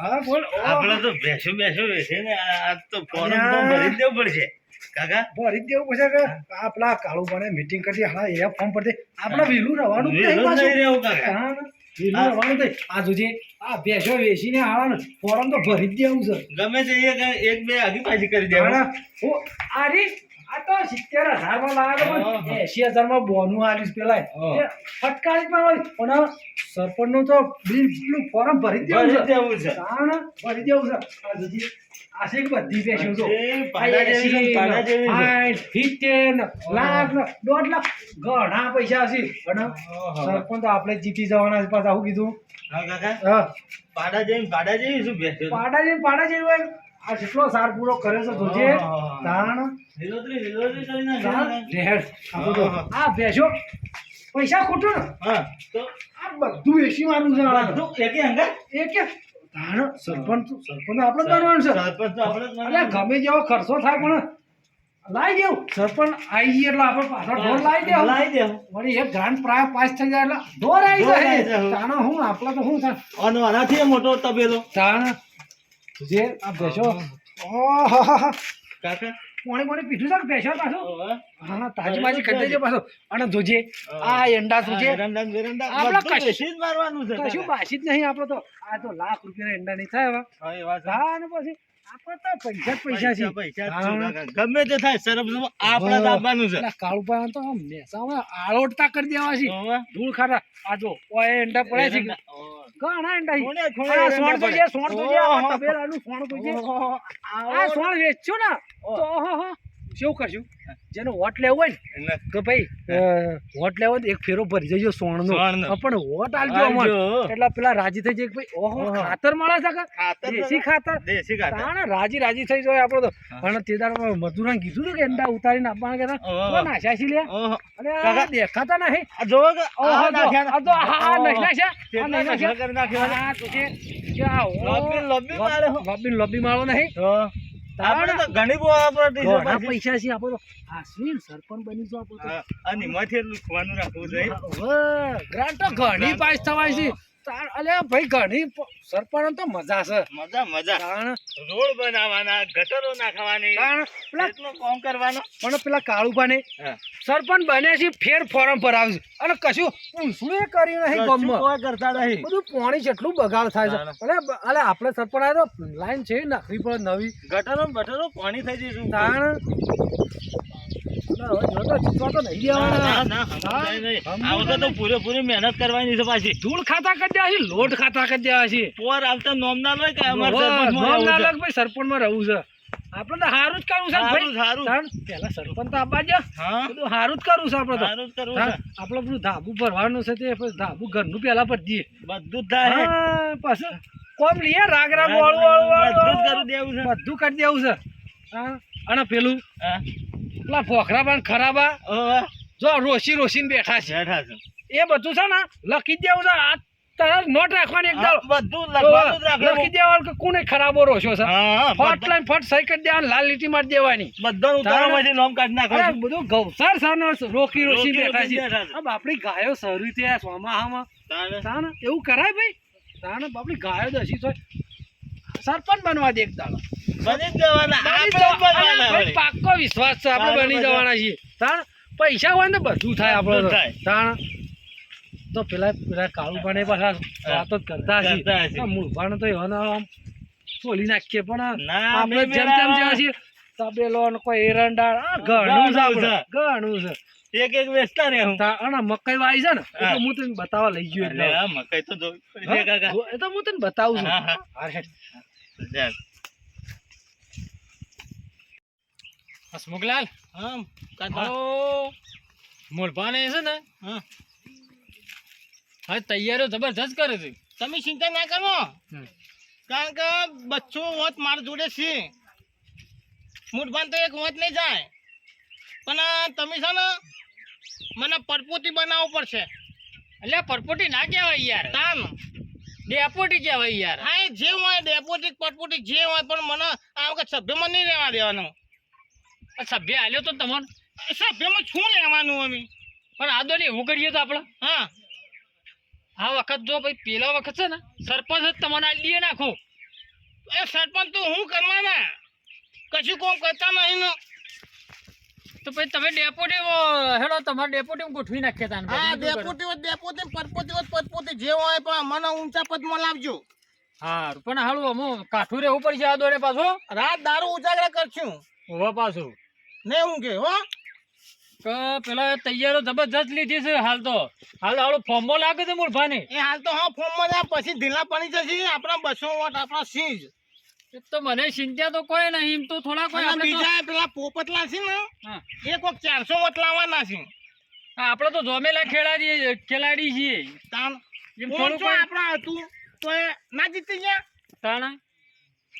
આપણે તો બેસો બેસો બેસે ને આ આ તો ફોર્મ ભરી દેવું પડશે. કાકા? ભરી દેવું પડશે કે આ પેલા કાળું મીટિંગ કરી હા એ ફોર્મ પર આપણે વહેલું રહેવાનું નહીં વહેલું જ પાછું. નહીં રહેવું કાકા. વહેલું રહેવાનું નહીં. આ જોજે આ ભેંસો બેસીને ફોરમ તો ભરી જ દેવું છે. ગમે તે એક એક બે આગી પાછી કરી દેવાના હું આ રી, આ તો સિત્તેર બોનું આલીશ પેલા ફટકારી પણ હોય. પણ તો બિલ પેલું ફોરમ ભરી દેવું છે. ભરી દેવું છે. બધી સિત્તેર લાખ દોઢ લાખ. ઘણા પૈસા હશે. અને સરપંચ તો આપણે જીતી જવાના પાછા આવું કીધું. હા કાકા. હા. પાડા જઈને પાડા જઈશું પાડા જઈને પાડા જઈ હોય. આ જેટલો સાર પૂરો કરે છે જોજે તાણ આ ભેંસો પૈસા ખોટું ને. હા. તો આ બધું એસી મારું છે આ. બધું એક એક તાણ સરપંચ સરપંચ. આપણે જ છે. સરપંચ તો આપણે અલ્યા ગમે જેવો ખર્ચો થાય પણ લાવી દેવું. સરપંચ આવી ગઈ એટલે આપણે પાછળ ઢોર લાવી દેવું. લાવી દેવું. વળી એક ગ્રાન્ડ પ્રાય પાસ થઈ જાય એટલે ઢોર આવી જાય. તાણે હું આપણે તો શું થાય? અને આનાથી મોટો તબેલો. તાણ જે આ બેસો કાકા? પાણી પીધું છે બેસો પાછો. હા. તાજી બાજી કરી દેજો પાછો. અને જોજે આ એંડા શું આપણે કશું- જ મારવાનું છે કશું બાસી જ નહીં આપણો તો. આ તો લાખ રૂપિયાના એંડા નહીં થાય હવે. હા, એ વાત હા ને પછી પૈસા પૈસા છે પૈસા જ હા. શું કાકા? ગમે તે થાય સરપ આપણે જ છે. કાળુભાઈ તો આમ આળોટતા કરી દેવા છે. ધૂળ ખાતા આ જો ઓય એંડા પડ્યા છે. ઘણા એંડા છે. સોણ તો છે સોણ તો છે આ તબેલાનું સોણ તો છે આ સોણ વેચ્યું ને. તો શું? કરશું જેનો વોટ લેવો હોય ને તો ભાઈ વોટ લેવો એક ફેરો ભરી જજો સોણનો. પણ વોટ આલજો આલજો. એટલે પેલા રાજી થઈ જાય ભાઈ ઓહો. ખાતર મળે છે કે? દેશી ખાતર? દેશી ખાતર. તાણે રાજી રાજી થઈ જાય આપણો તો. પણ તે દાડો મજૂરાને કીધું હતું કે એંડા ઉતારીને આપવાના કે કોણ નાખ્યા છે લ્યા. અરે કાકા. દેખાતા નહીં. જો ઓહો નાખ્યા તો હા નહીં છે. આ નહીં નાખ્યા કરી નાખ્યો. આ તો કે લોબી- લોબી મારે લોબી લોબી માળો નહીં. આપણે તો ઘણી બહુ આપણી ઘણા. પૈસા છે આપણે. તો આશ્વિન સરપંચ બની જો આપો તો. અને મથે એટલું ખવાનું રાખવું જોઈએ. ગ્રાન્ટ તો ઘણી પાસ થવાય છે. તાણ- અલે ભાઈ ઘણી પ- તો મજા છે. મજા મજા. રોડ બનાવવાના ગટરો નાખવાની પેલા પણ પેલા કાળુભાને. સરપંચ બને છે ફેર ફોરમ પર છે. અને કશું એ કર્યું નહીં કશું કરતા નહીં. બધું પાણી જેટલું બગાડ થાય છે. અલે આપણે સરપંચ આવ્યો લાઈન છે નાખવી પડે નવી. ગટરો ગટરો બટરો પાણી થઈ જઈશું. તાણ જો ના, ના, પૂરેપૂરી મહેનત કરવાની છે પાછી. ધૂળ ખાતા કરી છે લોટ ખાતા કરી છે. પોર આવતા નોમના કે અમારે સરપંચમાં ના રહું આપણે તો હારું જ કરવું છે સારું, ભાઈ. સારું. પેલા સરપંચ તો આપવા દે બધું હારું જ કરવું છે આપણે તો. સારું જ કરવું છે. આપણે પેલું ધાબુ ભરવાનું છે તે ધાબુ ધાબુ ઘરનું પેલા દઈએ બધું થાય. પાછું કોમ લઈએ રાગ રાગ વાળું વાળું બધું જ. કરી દેવું છે. બધું કરી દેવું છે. હા અને પેલું હા. પેલા ફોખરા પણ ખરાબા જો રોશી રોશીને બેઠા છે. બેઠા છે. એ બધું છે ને લખી દેવું છે. આ તરત નોટ રાખવાની એક હા, બધું લખવાનું જ રાખવાનું. લખી દેવાનું કે કોને ખરાબો રોશો છે? હા, હા, ફટ લાઈન ફટ સહી કરી દેવાની લાલ લીટી મારી દેવાની. બધાને ઉતારવામાંથી નોમ કાઢી અરે બધું ગૌસાર સાનો રોકી રોકી બેઠા છે. બેઠા છે. આ બાપડી ગાયો સરી થયા સોમાહામાં તારે? તાને એવું કરાય ભાઈ? તાને ગાયો દસી સરપંચ બનવા દે એક દાડો. બની જવાના. આપણે. પાક્કો વિશ્વાસ છે આપણે બની જવાના છીએ. તાણ પૈસા હોય ને બધું થાય આપણે. તાણ તો પેલા પેલા કાળુ પાણી પાછા વાતો જ કરતા હશે મૂળભાણ તો એવાનો આમ ખોલી નાખીએ પણ આપણે જેમ તેમ જેવા છીએ તબેલો ને કોઈ એરંડા ઘણું છે ઘણું છે. એક એક વેચતા ને હું. અને મકાઈ વાવી છે ને તો હા. તને બતાવવા લઈ ગયો એટલે. મકાઈ તો એ તો હું તને બતાવું છું. હા, હા. હારે હેડ. ચાલ. હસમુખલાલ હા, મોલભાને છે ને હા. હવે તૈયારીઓ જબરજસ્ત કરે છે તમે ચિંતા ના કરો હમ. કારણ કે બચ્ચો હોત મારા જોડે છે મૂઠભાન તો એક હોત નહીં જાય પણ તમે છે ને મને પરપોટી બનાવવું પડશે એટલે પરપોટી ના કહેવાય યાર તાન ડેપોટી કહેવાય યાર હા જે હોય ડેપોટી પરપોટી જે હોય પણ મને આ વખત સભ્યમાં નહીં રહેવા દેવાનું સભ્ય આલ્યો તો તમારે. સભ્યમાં શું લેવાનું અમે? પણ આ દોને એવું કરીએ તો આપણે. હા. આ વખત જો ભાઈ પેલા વખત છે ને સરપંચ જ તમને આલી દઈએ નાખો. એ સરપંચ તો હું કરવાના? કશું કોમ કરતા નહીં તો પછી તમે ડેપોટી હેડો તમારે ડેપોટી ગોઠવી નાખીએ તાન હા. ડેપોટી ડેપોટી પરપોટી પરપોટી જે હોય પણ મને ઊંચા પદમાં લાવજો. હારું પણ હાલું અમુક કાઠું રહેવું પડશે આ દોડે પાછો. રાત દારૂ ઉજાગરા કરશું. હોવા પાછું. ને હું કે હો? કે પેલા તૈયારો જબરજસ્ત લીધી છે હાલ તો. હાલ હાલું ફોર્મો લાગે છે એ હાલ તો હા પછી ઢીલા પડી જશે આપણા બસો વોટ આપણા તો મને ચિંતા તો કોઈ નહીં એમ તો થોડા કોઈ બીજા પેલા પોપટલા છે ને એ કોક ચારસો વોટ લાવવાના છે. આપણે તો જોમેલા ખેલાડી ખેલાડી છીએ. તાણ થોડું આપણા હતું? તો ના જીતી ગયા? તાણા?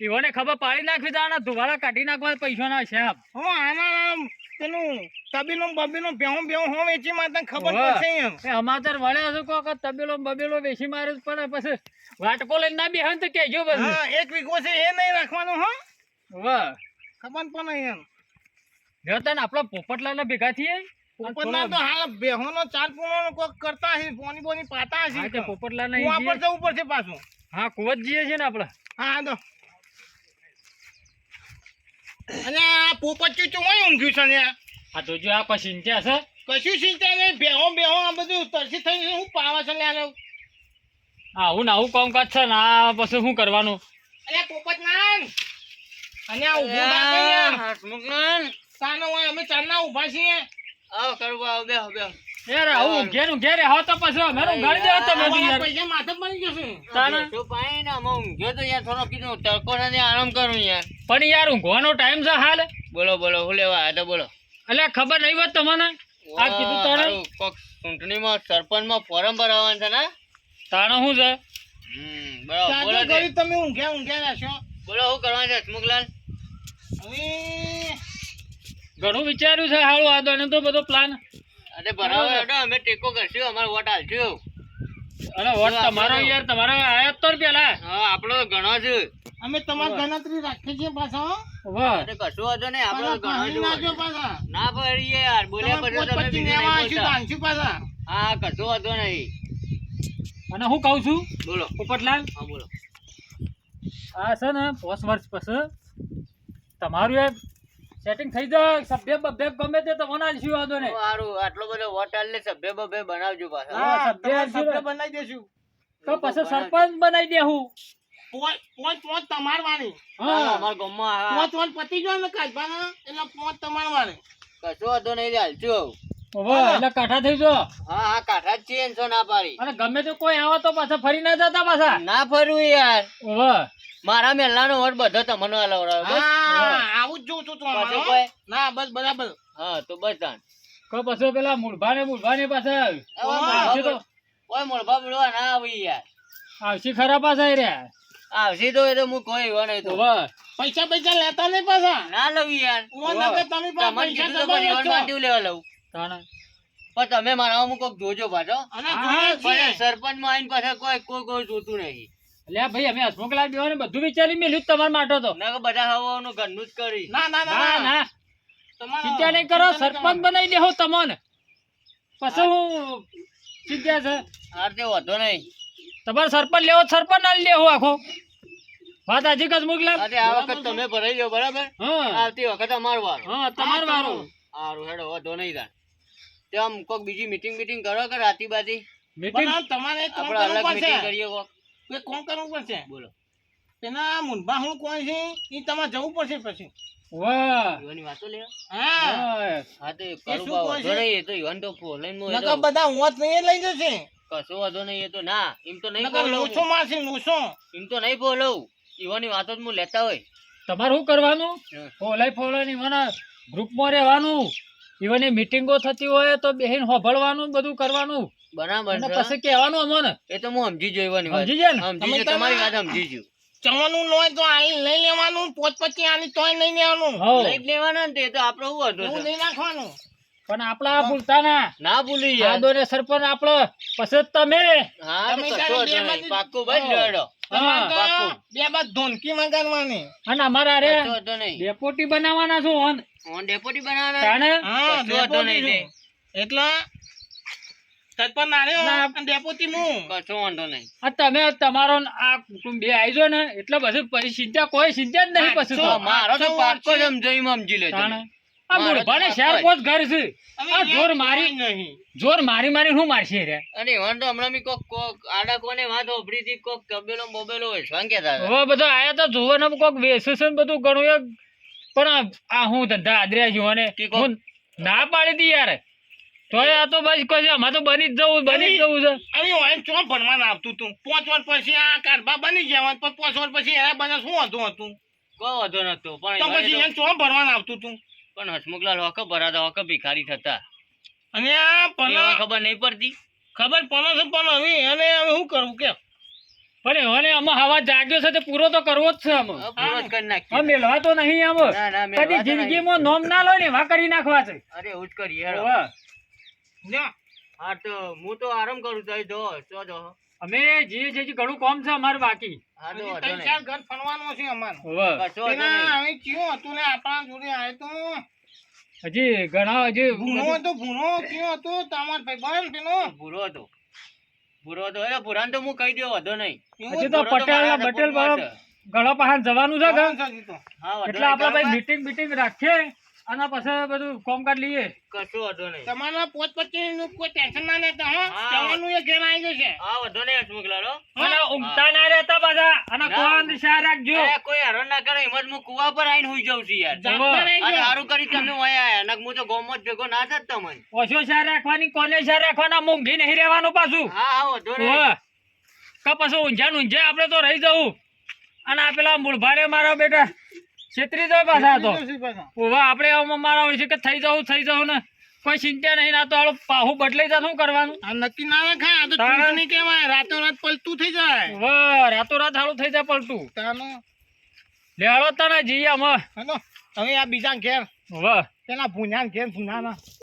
ઈવોને ખબર પાડી નાખવી તાણા ધુવાળા કાઢી નાખવા પૈસાના હિસાબ હો આના પેલું તબીનો બબીનો બેહું બેહું હો વેચી માતા ખબર પડશે એમ. એ અમાતર વળે હશે કોક તબેલો ને વેચી મારે છે પછી વાટકો લઈને ના બેહે તો કહેજો પછી હા એક છે એ નહીં રાખવાનું હો. વાહ ખબર પણ એમ. જોતા ને આપણા પોપટલાલ ભેગા થઈએ? પોપટના તો હાલ બેહોનો ચાર પૂણો કોક કરતા હશે પોની બોની પાતા હશે. પોપટલાલ કુવા પર જવું પડશે પાછું. હા કુવત જઈએ છે ને આપણે. હા તો અને આ પોપચ્યું ચૂચું હોય ઊંઘ્યું છે ને? આ? તો જો આ પછી છે. કશું ચિંતા નહીં બેહો બેહો આ બધું તરસી થઈ હું પાવા છે લે આવું ને આવું કામકાજ છે ને આ પછી શું કરવાનું? અરે પોપટ નાન. અને આ ઊભું રાખે યાર. સાનો હોય અમે ચારના ઊભા છીએ. યાર આવું ઘેર ઘેર હો તો પછી અમે ગાડી દેવા તમે યાર. પૈસા માથે પડી જશે. તાના? પણ યાર ઊંઘવાનો ટાઈમ છે હાલ? બોલો બોલો હું લેવા આવ્યા તા બોલો. એટલે ખબર નહીં હોત તમને? આ કીધું તાણે. કોક ચૂંટણીમાં સરપંચમાં ફોરમ ભરાવવાનું છે ને? તાણે શું છે? હમ, બરાબર બોલો સાચું તે. કર્યું તમે ઊંઘ્યા ઊંઘ્યા રહેશો બોલો શું કરવાનું છે હસમુખલાલ હવે ઘણું વિચાર્યું છે હાલું આ દોને તો બધો પ્લાન અરે બરાબર અમે ટેકો કરશું અમારો વોટ હાલશું અરે વોટ તમારો યાર તમારો આયા તો ને પેલા. હા આપણો તો ઘણો છે. અમે તમારી ગણતરી રાખીએ છીએ પાછા વાહ અરે કશું વાંધો નહીં આપણો ઘણો છે પાછા. ના પડીએ યાર બોલ્યા પછી તમે બીજું નહીં પાછા. હા કશું વાંધો નહીં. અને હું કહું છું બોલો. પોપટલાલ. હા બોલો. આ છે ને પાંચ વર્ષ પછી તમારું એક સેટિંગ થઈ જાય. સભ્ય બભ્ય ગમે તે તમને આલશું વાંધો ને સારું આટલો બધો વોટ ને સભ્ય બભ્ય બનાવજો પાછા. હા, સભ્ય સભ્ય બનાવી દેશું. તો પછી સરપંચ બનાવી દેવું પોચ પોંચ પોચ તમાર વાળી હા. અમાર ગામમાં પોંચ પોંચ પોચ પતી ગયો ને કાજબાના એટલે પોચ તમાર વાળી કશું વાંધો નહીં હાલશું વાહ એટલે કાઠા થઈ જો હા હા કાઠા જ છો ના પાડી. અને ગમે તે કોઈ આવે તો પાછા ફરી ના જતા પાછા. ના ફરવું યાર. વાહ મારા મેલાનો વોટ બધો તમને હલાવડાવ્યો હા આવું જ જોઉં છું તો અમારે, પાછું હો. કોઈ? ના બસ બરાબર. હા તો બસ તાન તો પછી પેલા મૂળભાને મૂળભાને પાછા આવશે તો. ઓય મોળભા બોલવા ના આવી યાર. આવશે ખરા પાછા રહ્યા. આવશે તો એ તો હું કોઈ એવા નહીં તો. વાહ પૈસા પૈસા લેતા નહીં પાછા. ના લઉં યાર. તમે પૈસા લેવા લઉં. પણ તમે મારા અમુક કોક જોજો પાછો. સરપંચમાં આવીને પાછા કોઈ કોઈ કોઈ જોતું નહીં. એટલે ભાઈ અમે હસમુખલાલ બેવાને બધું વિચારી મેલ્યું જ માટો તો. ના બધા હવાનું ઘરનું જ કરી. ના ના ના ના ના. ચિંતા નહીં કરો સરપંચ બનાવી દેહો તમને. પછી હું. ચિંતા છે? તે વાંધો નહીં. તમારે સરપંચ લેવો સરપંચ ના લેવો આખો. વાત હાજી કસ મોકલા આ વખત તમે ભરાઈ લો બરાબર? હા. આવતી વખત અમારું વારો. હા તમાર વારો. હેડો વાંધો નહીં તાન તે આમ કોક બીજી મીટિંગ મીટિંગ કરો કે રાતી બાતી? મીટિંગ તમારે આપણે અલગ મીટિંગ કરીએ કોક. કે કોણ કરવું પડશે? બોલો. તેના મુનભા હું કોણ છે? એ તમારે જવું પડશે પછી? નહીં તો યુવાન તો ફોલાઈનમાં એ નકર તો બધા હોત નહીં લઈ જશે. કશો વાંધો નહીં એ તો ના. એમ તો નહીં બોલવું. લોચો મારશે લોચો એમ તો નહીં બોલવું. યુવાની વાતો જ હું લેતા હોય. તમારે શું કરવાનું? ફોલાય ફોલાઈ ફોલાઈ મને ગ્રુપમાં રહેવાનું. ઈવન મીટિંગો થતી હોય તો બેહીન હોભળવાનું બધું કરવાનું. બરાબર અને પછી કહેવાનું અમને. એ તો હું સમજી જોઈવાની વાત. સમજી ગયા ને? સમજી જો તમારી વાત સમજી જો ચવાનું હોય તો આઈ લઈ લેવાનું પોત પછી આની તોય નહીં લેવાનું. લઈ લેવાના ને તે તો આપણો હું હતો હું લઈ નાખવાનું પણ આપણા ભૂલતા ના ના ભૂલી જાય. આદો ને સરપંચ આપડે પછી તમે. હા તમે પાક્કું હા. લેડો. બે બાદ ધોનકી મગાડવાની અને અમારા રે વાંધો નહીં. ડેપોટી બનાવવાના છો ઓન? ઓન ડેપોટી બનાવવાના? હા ડેપોટી નહીં એટલે સરપંચ નાર્યો ના. અને ડેપોટી હું કશો વાંધો નહીં. આ તમે તમારો આ કુટુંબ બે આવી જાઓ ને એટલે પછી પછી ચિંતા કોઈ ચિંતા જ નહીં પછી મારો તો પાકો સમજી લેજો. તાણે. આ તો ઘર છે. આ જોર મારી નહીં. જોર મારી મારી મારશે રે? હમણાં મી કોક કોક આડા કોને વાત હોભળી હતી કોક તબેલો બોબેલો વેચવાન કહેતા હતા. હવે બધા આયા તો જોવો ને કોક વેચે છે બધું ઘણું એક. પણ આ- હું ધંધા આદર્યા છું અને હું ના પાડી દી યાર. તોય આ તો બસ કોઈ આમાં તો બની જ જવું બની જ જવું છે. હું ચો ભણવાનું આવતું તું. પાંચ વર્ષ પછી આ કારબા બની ગયા પણ પાંચ વર્ષ પછી એના બધા શું હતું હતું? કોઈ વધુ નતો પણ તો પછી તો- ચો ભણવાનું આવતું હતું પણ હસમુખલાલ હોક ભરાતા હોક ભિખારી થતા. અને આ પનો ખબર નહીં પડતી. ખબર પનો છે પણ હવે એને હવે શું કરવું કે પણ હવે આમાં હવા જાગ્યો છે તે પૂરો તો કરવો જ છે આમાં. મેલવા તો નહીં આમ. કદી જિંદગીમાં નોમ ના લો ને એવા કરી નાખવા છે. અરે એવું જ કરીએ. હા તો હું તો આરામ કરું તો જો જો. અમે જે છે જે ઘણું કોમ છે અમારે બાકી. હજી ત્રણ ચાર ઘર ફરવાનું છે અમારે. હોવે. કયું હતું ને આપણા જોડે આવે તો. હજી ઘણા હજી ભૂનો હતો ભૂનો કયું હતું તમાર ભાઈબંધ પેલો. ભૂરો હતો. ભૂરો હતો. એટલે ભૂરાને તો હું કહી દઉં વધો નહીં. હજી તો પટેલ પટેલ ઘણા પાસે જવાનું છે એટલે આપડે ભાઈ મીટિંગ બીટિંગ રાખીએ. અને પછી બધું કોમકાજ લઈએ. કશું વધુ નહીં. તમારા પોત પચી નું કોઈ ટેન્શન ના લેતા હો. જવાનું એ ઘેર આવી જશે. હા વધુ નહીં હસમુખલાલ હો. અને ઊંઘતા ના રહેતા બધા અને કોણ દિશા રાખજો. કોઈ હરણ ના કરે એમ જ હું કુવા પર આવીને હુઈ જાઉં છું યાર. સારું કરી તમે વયા આયા. નક હું તો ગોમ જ ભેગો ના થાત તમને. ઓછો શા રાખવાની કોને શા રાખવાના? મૂંઘી નહીં રહેવાનું પાછું. હા હા વાંધો નહીં. કા પછી ઊંઝા ઊંઝા આપણે તો રહી જવું. અને આ પેલા મૂળભારે મારા બેટા. છેતરી જાય પાછા તો. જશે આપણે આમાં મારા હોય છે કે થઈ જવું થઈ જવું ને. કોઈ ચિંતા નહીં ના તો હાલો પાહુ બદલાઈ જાય શું કરવાનું? આ નક્કી ના રાખાય તો તારે? કહેવાય. રાતો રાત પલતું થઈ જાય. વાહ રાતો રાત હાલું થઈ જાય પલટું તાનો. લે તને જઈએ અમે હવે આ બીજા ઘેર. વાહ પેલા ભૂંજા ઘેર ભૂંજાના.